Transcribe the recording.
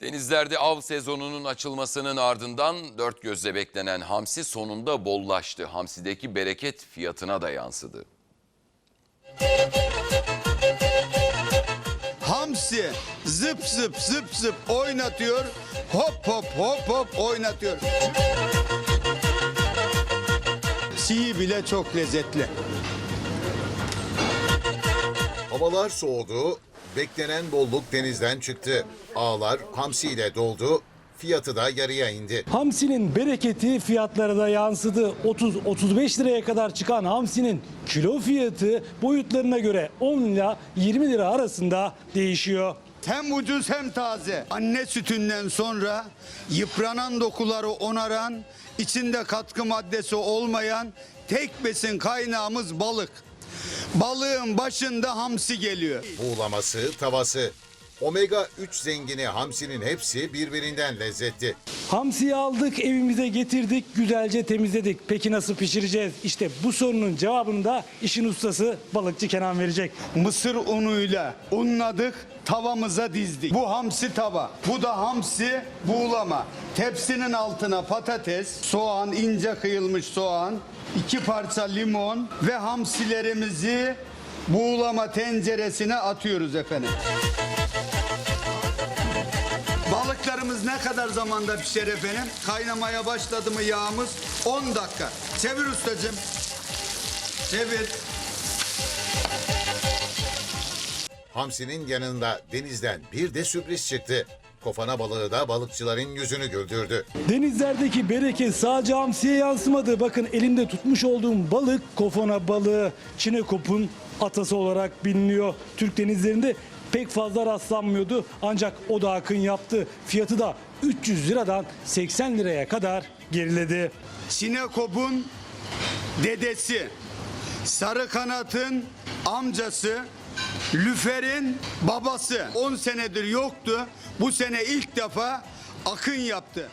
Denizlerde av sezonunun açılmasının ardından dört gözle beklenen hamsi sonunda bollaştı. Hamsideki bereket fiyatına da yansıdı. Hamsi zıp zıp zıp zıp oynatıyor. Hop hop hop hop oynatıyor. Siyi bile çok lezzetli. Havalar soğudu, beklenen bolluk denizden çıktı. Ağlar hamsiyle doldu, fiyatı da yarıya indi. Hamsinin bereketi fiyatlara da yansıdı. 30-35 liraya kadar çıkan hamsinin kilo fiyatı boyutlarına göre 10 ila 20 lira arasında değişiyor. Hem ucuz hem taze. Anne sütünden sonra yıpranan dokuları onaran, içinde katkı maddesi olmayan tek besin kaynağımız balık. Balığın başında hamsi geliyor. Buğulaması, tavası. Omega 3 zengini hamsinin hepsi birbirinden lezzetli. Hamsiyi aldık evimize getirdik güzelce temizledik. Peki nasıl pişireceğiz? İşte bu sorunun cevabını da işin ustası balıkçı Kenan verecek. Mısır unuyla unladık, tavamıza dizdik. Bu hamsi tava, bu da hamsi buğulama. Tepsinin altına patates, soğan, ince kıyılmış soğan, iki parça limon ve hamsilerimizi buğulama tenceresine atıyoruz efendim. Balıklarımız ne kadar zamanda pişer efendim? Kaynamaya başladı mı yağımız? 10 dakika. Çevir ustacığım. Çevir. Hamsinin yanında denizden bir de sürpriz çıktı. Kofana balığı da balıkçıların yüzünü güldürdü. Denizlerdeki bereket sadece hamsiye yansımadı. Bakın elimde tutmuş olduğum balık kofana balığı Çinekop'un atası olarak biliniyor. Türk denizlerinde pek fazla rastlanmıyordu ancak o da akın yaptı. Fiyatı da 300 liradan 80 liraya kadar geriledi. Sinekop'un dedesi, Sarı Kanat'ın amcası, Lüfer'in babası 10 senedir yoktu. Bu sene ilk defa akın yaptı.